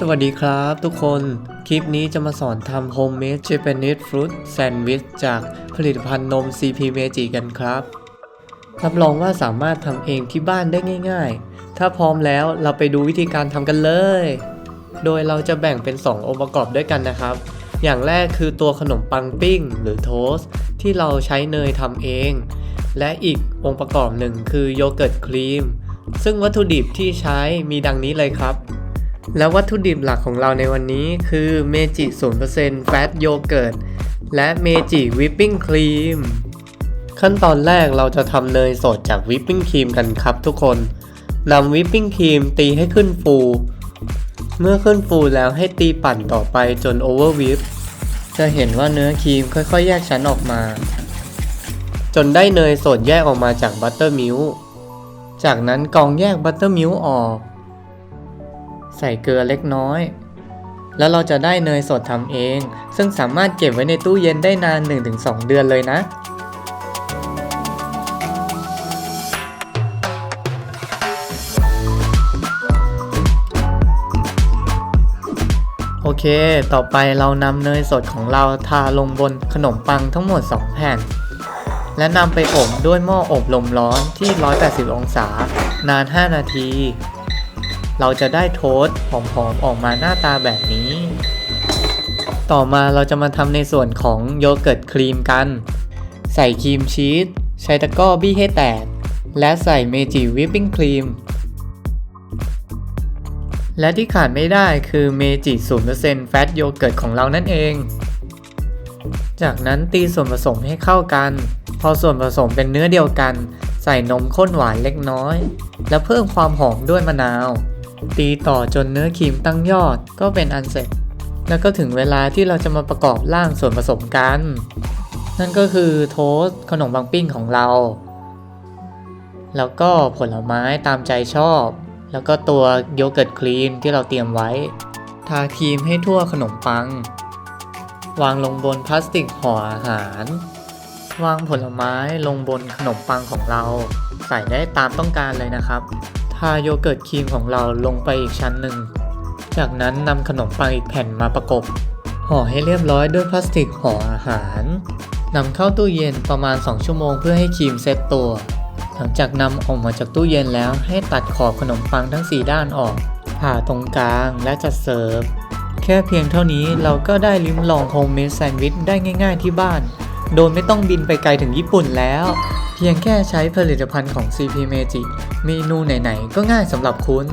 สวัสดีครับทุกคน คลิปนี้จะมาสอนทำ Homemade Japanese Fruit Sandwich จากผลิตภัณฑ์นม CP Meiji กันครับ รับรองว่าสามารถทำเองที่บ้านได้ง่าย ๆ ถ้าพร้อมแล้วเราไปดูวิธีการทำกันเลย โดยเราจะแบ่งเป็น 2 องค์ประกอบด้วยกันนะครับ อย่างแรกคือตัวขนมปังปิ้ง หรือโทสที่เราใช้เนยทำเอง และอีกองค์ประกอบหนึ่งคือโยเกิร์ตครีม ซึ่งวัตถุดิบที่ใช้มีดังนี้เลยครับ แล้ววัตถุดิบหลักของเราในวันนี้คือเมจิ 0%แฟตโยเกิร์ต และเมจิวิปปิ้งครีม ขั้นตอนแรกเราจะทำเนยสดจากวิปปิ้งครีมกันครับทุกคนนำวิปปิ้งครีมตีให้ขึ้นฟู เมื่อขึ้นฟูแล้วให้ตีปั่นต่อไปจนโอเวอร์วิป จะเห็นว่าเนื้อครีมค่อยๆ แยกชั้นออกมา จนได้เนยสดแยกออกมาจากบัตเตอร์มิลค์จากนั้นกองแยกบัตเตอร์มิลค์ออก ใส่เกลือเล็กน้อย แล้วเราจะได้เนยสดทำเอง ซึ่งสามารถเก็บไว้ในตู้เย็นได้นาน 1-2 เดือนเลยนะโอเค ต่อไปเรานำเนยสดของเราทาลงบนขนมปังทั้งหมด 2 แผ่น และนำไปอบด้วยหม้ออบลมร้อนที่ 180 องศานาน 5 นาที เราจะได้โทสต์หอมๆออกมาหน้าตาแบบนี้ ต่อมาเราจะมาทำในส่วนของโยเกิร์ตครีมกัน ใส่ครีมชีสใช้ตะกร้อบี้ให้แตก และใส่เมจิวิปปิ้งครีม และที่ขาดไม่ได้คือเมจิ0%แฟตโยเกิร์ตของเรานั่นเอง จากนั้นตีส่วนผสมให้เข้ากัน พอส่วนผสมเป็นเนื้อเดียวกันใส่นมข้นหวานเล็กน้อย แล้วเพิ่มความหอมด้วยมะนาว ตีต่อจนเนื้อครีมตั้งยอดก็เป็นอันเสร็จ แล้วก็ถึงเวลาที่เราจะมาประกอบร่างส่วนผสมกัน นั่นก็คือโทสต์ขนมปังปิ้งของเรา แล้วก็ผลไม้ตามใจชอบ แล้วก็ตัวโยเกิร์ตครีมที่เราเตรียมไว้ ทาครีมให้ทั่วขนมปัง วางลงบนพลาสติกห่ออาหาร วางผลไม้ลงบนขนมปังของเรา ใส่ได้ตามต้องการเลยนะครับ ทาโยเกิร์ตครีมของเราลงไปอีกชั้นหนึ่ง จากนั้นนำขนมปังอีกแผ่นมาประกบ ห่อให้เรียบร้อยด้วยพลาสติกห่ออาหารนำเข้าตู้เย็นประมาณ 2 ชั่วโมงเพื่อให้ครีมเซตตัว หลังจากนำออกมาจากตู้เย็นแล้วให้ตัดขอบขนมปังทั้ง 4 ด้านออก ผ่าตรงกลางและจัดเสิร์ฟ แค่เพียงเท่านี้เราก็ได้ลิ้มลองโฮมเมดแซนด์วิชได้ง่าย ๆที่บ้าน โดยไม่ต้องบินไปไกลถึงญี่ปุ่นแล้ว เพียงแค่ใช้ผลิตภัณฑ์ของ CP Meiji เมนูไหนๆ ก็ง่ายสำหรับคุณ